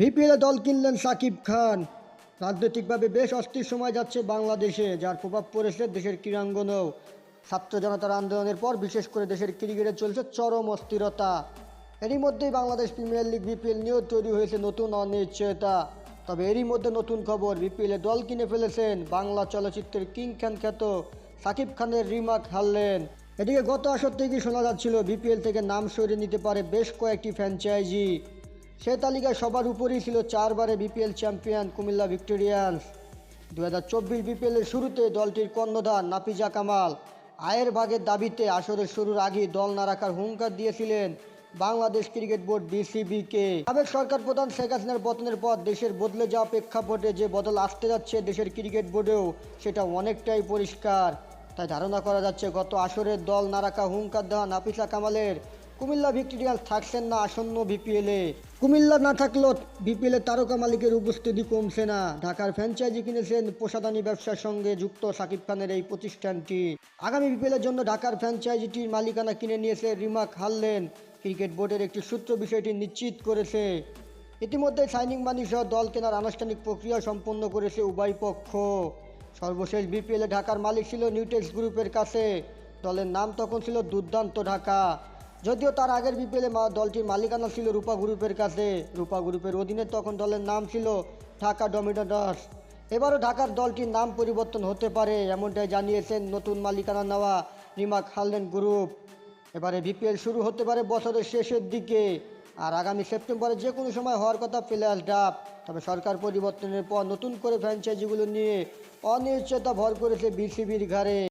বিপিএলে দল কিনলেন সাকিব খান। রাজনৈতিকভাবে বেশ অস্থির সময় যাচ্ছে বাংলাদেশে, যার প্রভাব পড়েছে দেশের ক্রীড়াঙ্গনেও। ছাত্র জনতার আন্দোলনের পর বিশেষ করে দেশের ক্রিকেটে চলছে চরম অস্থিরতা। এরই মধ্যেই বাংলাদেশ প্রিমিয়ার লিগ বিপিএল নিয়েও তৈরি হয়েছে নতুন অনিশ্চয়তা। তবে এরই মধ্যে নতুন খবর, বিপিএলে দল কিনে ফেলেছেন বাংলা চলচ্চিত্রের কিং খান খ্যাত সাকিব খানের রিমাক হারলেন। এদিকে গত আসর থেকেই শোনা যাচ্ছিল, বিপিএল থেকে নাম সরিয়ে নিতে পারে বেশ কয়েকটি ফ্র্যাঞ্চাইজি। সে তালিকায় সবার উপরেই ছিল চারবারে বিপিএল চ্যাম্পিয়ন কুমিল্লা ভিক্টোরিয়ান্স। দু হাজার চব্বিশ বিপিএলের শুরুতে দলটির কর্ণধার নাপিজা কামাল আয়ের ভাগের দাবিতে আসরের শুরুর আগেই দল না রাখার হুঙ্কার দিয়েছিলেন বাংলাদেশ ক্রিকেট বোর্ড বিসিবিকে সাবেক সরকার প্রধান শেখ হাসিনার পতনের পর দেশের বদলে যাওয়া প্রেক্ষাপটে যে বদল আসতে যাচ্ছে দেশের ক্রিকেট বোর্ডেও সেটা অনেকটাই পরিষ্কার। তাই ধারণা করা যাচ্ছে, গত আসরের দল না রাখা হুঙ্কার দেওয়া নাপিসা কামালের কুমিল্লা ভিক্টোরিয়ান্স থাকছেন না আসন্ন বিপিএলে। কুমিল্লা না থাকলেও বিপিএলে তারকা মালিকের উপস্থিতি কমছে না। ঢাকার ফ্র্যাঞ্চাইজি কিনেছেন প্রসাদানী ব্যবসার সঙ্গে যুক্ত সাকিব খানের এই প্রতিষ্ঠানটি। আগামী বিপিএলের জন্য ঢাকার ফ্র্যাঞ্চাইজিটির মালিকানা কিনে নিয়েছে রিমাক হারলেন ক্রিকেট বোর্ডের একটি সূত্র বিষয়টি নিশ্চিত করেছে। ইতিমধ্যে সাইনিং মানি সহ দল কেনার আনুষ্ঠানিক প্রক্রিয়া সম্পন্ন করেছে উভয় পক্ষ। সর্বশেষ বিপিএলে ঢাকার মালিক ছিল নিউটেক্স গ্রুপের কাছে। দলের নাম তখন ছিল দুর্দান্ত ঢাকা। যদিও তার আগের বিপিএলে দলটির মালিকানা ছিল রূপা গ্রুপের কাছে, রূপা গ্রুপের অধীনে তখন দলের নাম ছিল ঢাকা ডমিনেটার্স। এবারও ঢাকার দলটির নাম পরিবর্তন হতে পারে, এমনটাই জানিয়েছেন নতুন মালিকানা নেওয়া রিমাক হারলেন গ্রুপ। এবারে বিপিএল শুরু হতে পারে বছরের শেষের দিকে, আর আগামী সেপ্টেম্বরে যে কোনো সময় হওয়ার কথা প্লেয়ার ডাপ তবে সরকার পরিবর্তনের পর নতুন করে ফ্র্যাঞ্চাইজিগুলো নিয়ে অনিশ্চয়তা ভর করেছে বিসিবির ঘাড়ে।